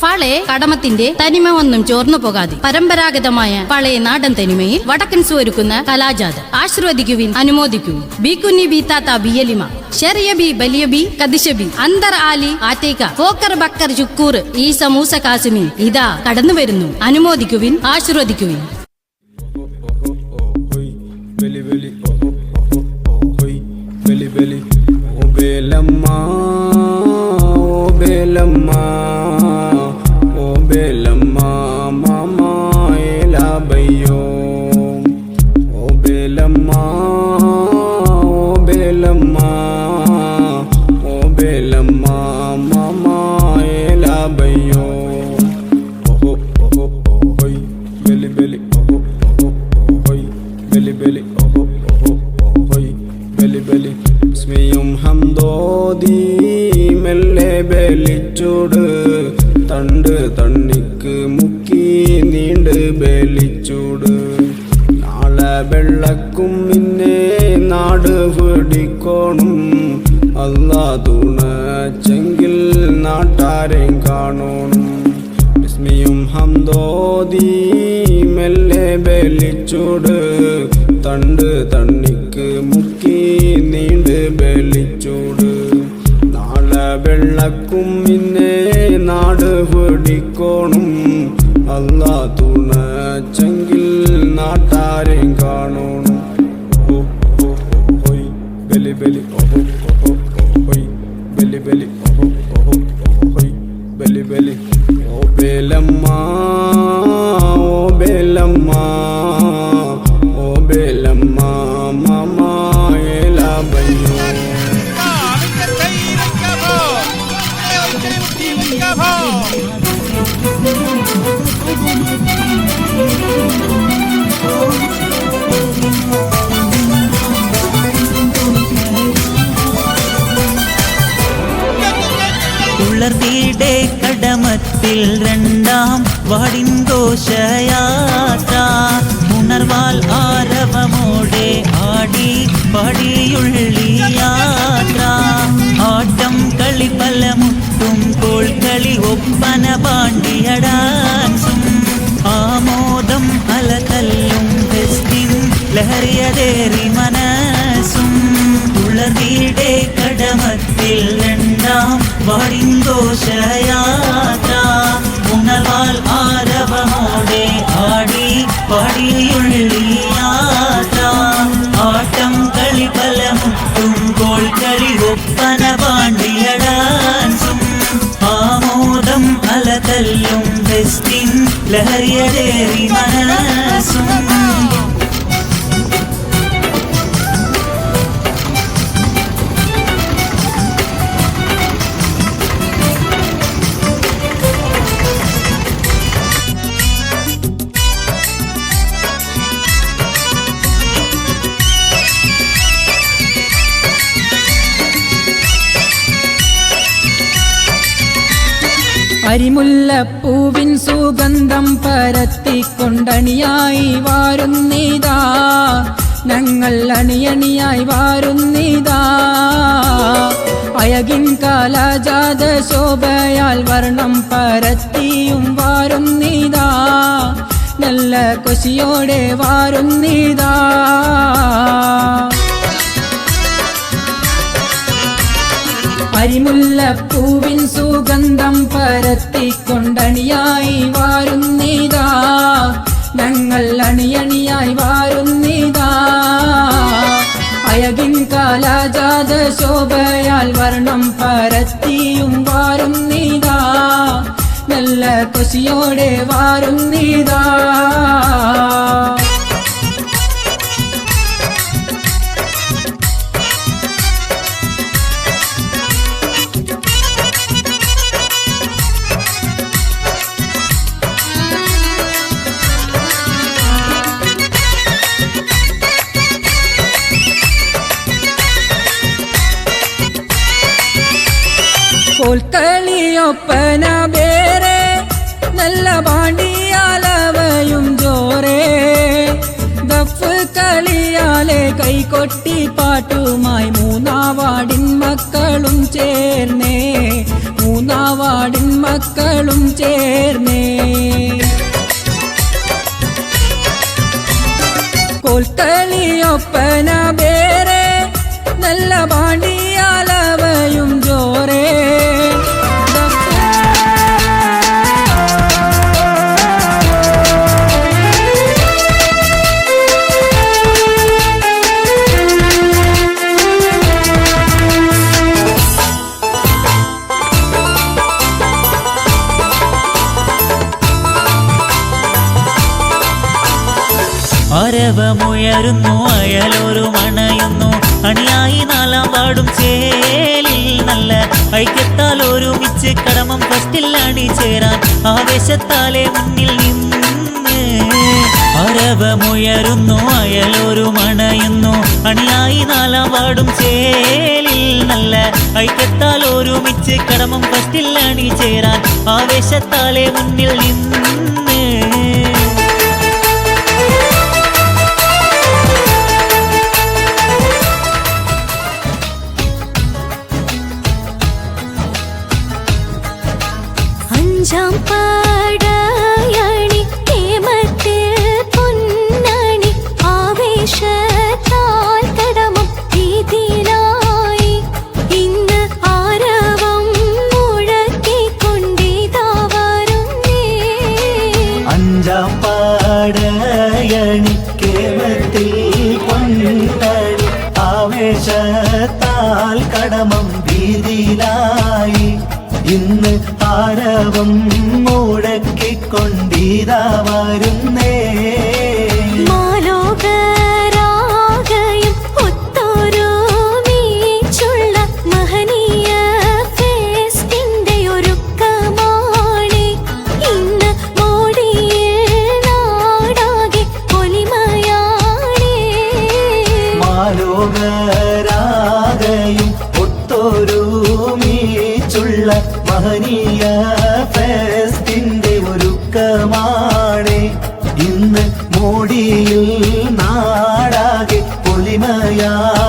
ഫളെ കടമത്തിന്റെ തനിമ ഒന്നും ചോർന്നു പോകാതെ പരമ്പരാഗതമായ പഴയ നാടൻ തനിമയിൽ വടക്കൻസ് ഒരുക്കുന്ന കലാജാത ആശീർവദിക്കുവിൻ അനുമോദിക്കൂ ബി കുഞ്ഞി ബി താത്ത ബിയലിമ ഷെറിയ ബി ബലിയ ബി കദിശ ബി. അന്തർ ആലി ആറ്റേക്ക ഫോക്കർ ബക്കർ ചുക്കൂർ ഈ സമൂസ കാസിമി ഇതാ കടന്നു വരുന്നു അനുമോദിക്കുവിൻ ആശീർവദിക്കുവിൻ. ഓ ഹംദോദി മെല്ലെ ബലിച്ചോട്. തണ്ട് തണ്ണിക്ക് മുക്കി നീണ്ട് ബലിച്ചോട്. നാളെ വെള്ളക്കും പിന്നെ നാട് പിടിക്കോണം അല്ല തുണച്ചെങ്കിൽ നാട്ടാരെയും കാണണം. ബിസ്മിയും ഹംദോദി മെല്ലെ ബലിച്ചോട്. തണ്ട് തണ്ണിക്ക് മുക്കി വെള്ളക്കും പിന്നെ നാട് പിടിക്കോണം. അല്ലാ തുണച്ചെങ്കിൽ നാട്ടാരെയും കാണണം. ഓ ഓ ഹോയ് ബലി ബലി ഓഹോ ഓഹോ ഓ ബലി ബലി ഓഹോ ഓഹോ ഓ ബലി ബലി ഓ ഓ ബേലമ്മ. രണ്ടാം വാടിൻ ഘോഷയാത്ര ഉണർവാൽ ആരവമോടെ ആടി പാടിയുള്ളി യാത്ര ആട്ടം കളി പലമുട്ടും കോൾക്കളി ഒപ്പന പാണ്ടിയ ഡാൻസും ആമോദം അലകല്ലും ഫെസ്റ്റിൻ ലഹരിയതേറി മനസ്സും ഉളർത്തിയുടെ കടമത്തിൽ രണ്ടാം വാടിന്തോഷയാത്ര ഉണർവാൽ ആരവമോടെ ആടി പാടിയുള്ളി യാത്ര ആട്ടം കളി പലമുട്ടും കോൾ കളി ഒപ്പന പാണ്ടിയ ഡാൻസും ആമോദം അലതല്ലും ഫെസ്റ്റിൻ ലഹരിയതേറി മനസ്സും അരിമുല്ലപ്പൂവിൻ സുഗന്ധം പരത്തിക്കൊണ്ടണിയായി വാരുന്നിതാ. ഞങ്ങൾ അണിയണിയായി വാരുന്നിതാ. അയകിൻ കാലജാത ശോഭയാൽ വർണം പരത്തിയും വാരുന്നിതാ. നല്ല കൊശിയോടെ വാരുന്നിതാ. അരിമുല്ലപ്പൂവിൻ സുഗന്ധം പരത്തിക്കൊണ്ടണിയായി വാരുന്നിതാ. ഞങ്ങൾ അണിയണിയായി വാരുന്നിതാ. അയകിൻ കാലാജാത ശോഭയാൽ വർണം പരത്തിയും വാരുന്നിതാ. നല്ല കൊശിയോടെ വാരുന്നിതാ. തോൽക്കളിയൊപ്പന വേറെ നല്ല പാണ്ടിയാലവയും ജോറേ ദഫ് കളിയാലെ കൈകൊട്ടി പാട്ടുമായി മൂന്നാവാടിൻ മക്കളും ചേർന്നേ. മൂന്നാവാടിൻ മക്കളും ചേർന്നേ. കോൽത്തളിയൊപ്പന വേറെ നല്ല പാണ്ടി അരവമുയരുന്നു അയലൊരു മണയുന്നു. അണിയായി നാലാം പാടും ചേലിൽ നല്ല ഐക്യത്താൽ ഒരുമിച്ച് കടമം ഫസ്റ്റിൽ അണി ചേരാൻ ആവേശത്താലെ മുന്നിൽ നിന്ന് അരവമുയരുന്നു അയലൊരു മണയുന്നു. അണിയായി നാലാം പാടും ചേലിൽ നല്ല ഐക്യത്താൽ ഒരുമിച്ച് കടമം ഫസ്റ്റിൽ അണി ചേരാൻ ആവേശത്താലെ മുന്നിൽ നിന്ന് ആരവം മുടക്കിക്കൊണ്ടിതാ വരുന്നേ മഹനീയ ഫെസ്റ്റിന്റെ ഒരുക്കമാണ്. ഇന്ന് മോടിയിൽ നാടാകെ പൊലിമയാണേ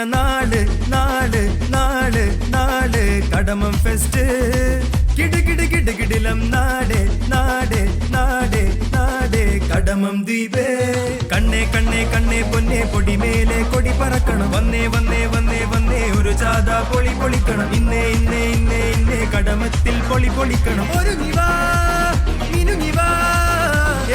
പറക്കണ നാട് നാട് നാട് നാട്. കടമം ഫെസ്റ്റ് കിട് കിടിലം നാട് നാട് നാട് നാട്. കടമം ദ്വീപ്. കണ്ണേ കണ്ണേ കണ്ണേ പൊന്നെ പൊടി മേലെ കൊടി പറക്കണം. വന്നേ വന്നേ വന്നേ വന്നേ ഒരു ചാത പൊളി പൊളിക്കണം. ഇന്നേ ഇന്നേ ഇന്നേ ഇന്നേ കടമത്തിൽ പൊളി പൊളിക്കണം. ഒരു നിവാ മിനുങ്ങിവാ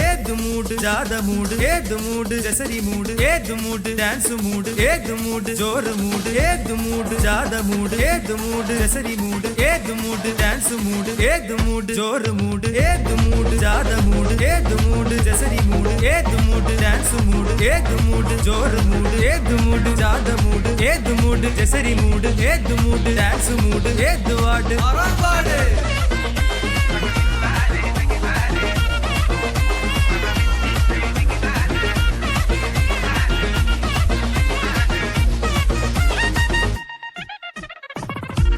ஏது மூடு ஜாத மூடு ஏது மூடு ஜசரி மூடு ஏது மூடு டான்ஸ் மூடு ஏது மூடு ஜோர மூடு ஏது மூடு ஜாத மூடு ஏது மூடு ஜசரி மூடு ஏது மூடு டான்ஸ் மூடு ஏது மூடு ஜோர மூடு ஏது மூடு ஜாத மூடு ஏது மூடு ஜசரி மூடு ஏது மூடு டான்ஸ் மூடு ஏது மூடு ஜோர மூடு ஏது மூடு ஜாத மூடு ஏது மூடு ஜசரி மூடு ஏது மூடு டான்ஸ் மூடு ஏது வாடு பாடு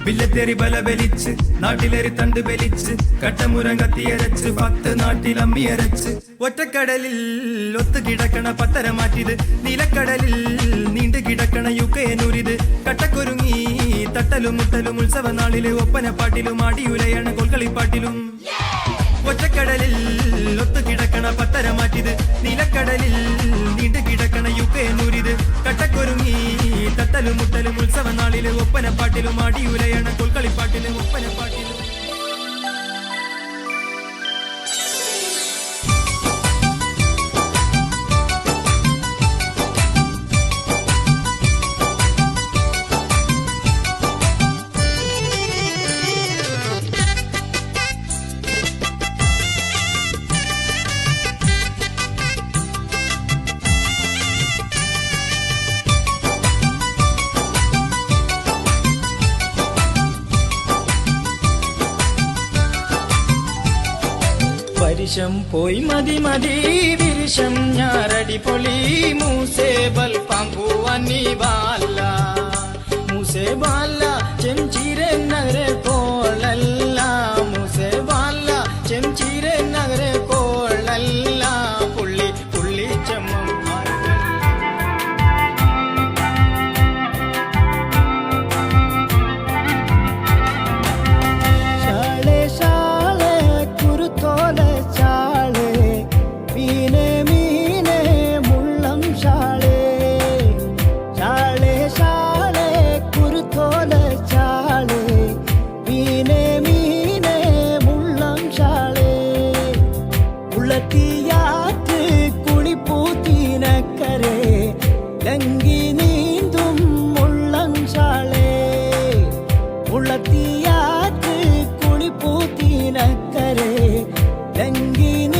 വില്ലത്തേറി ബല ബലിച്ച് നാട്ടിലേറി തണ്ട് ബലിച്ച് കട്ടമുരം കത്തിയരച്ച് പത്ത് നാട്ടിൽ അമ്മിയരച്ച്. ഒറ്റക്കടലിൽ ഒത്തു കിടക്കണ പത്തര മാറ്റിത് നിലക്കടലിൽ നീണ്ടു കിടക്കണ യുക്കയനൂരിത് കട്ടക്കൊരുങ്ങി തട്ടലും മുട്ടലും ഉത്സവ നാളിൽ ഒപ്പനപ്പാട്ടിലും ആടിയുലയണ കൊൽക്കളിപ്പാട്ടിലും ഒറ്റക്കടലിൽ ഒത്തു കിടക്കണ പത്തര മാറ്റിത് നിലക്കടലിൽ നീണ്ടു കിടക്കണ യുക്കയനൂരിത് തട്ടലും മുട്ടലും ഉത്സവ നാളിൽ ഒപ്പനപ്പാട്ടിലും അടിയുലയാണ് കൊൽക്കളിപ്പാട്ടിലും ഒപ്പനപ്പാട്ടിലും. വിരിശം പോയി മതി മതി വിരിശം ഞാറടി പൊളി മൂസേബൽ പാമ്പുവന്നി ബാല മൂസേ ബാല ചെഞ്ചിരെ നഗരെ കോളല്ല నక్కరే దంగిన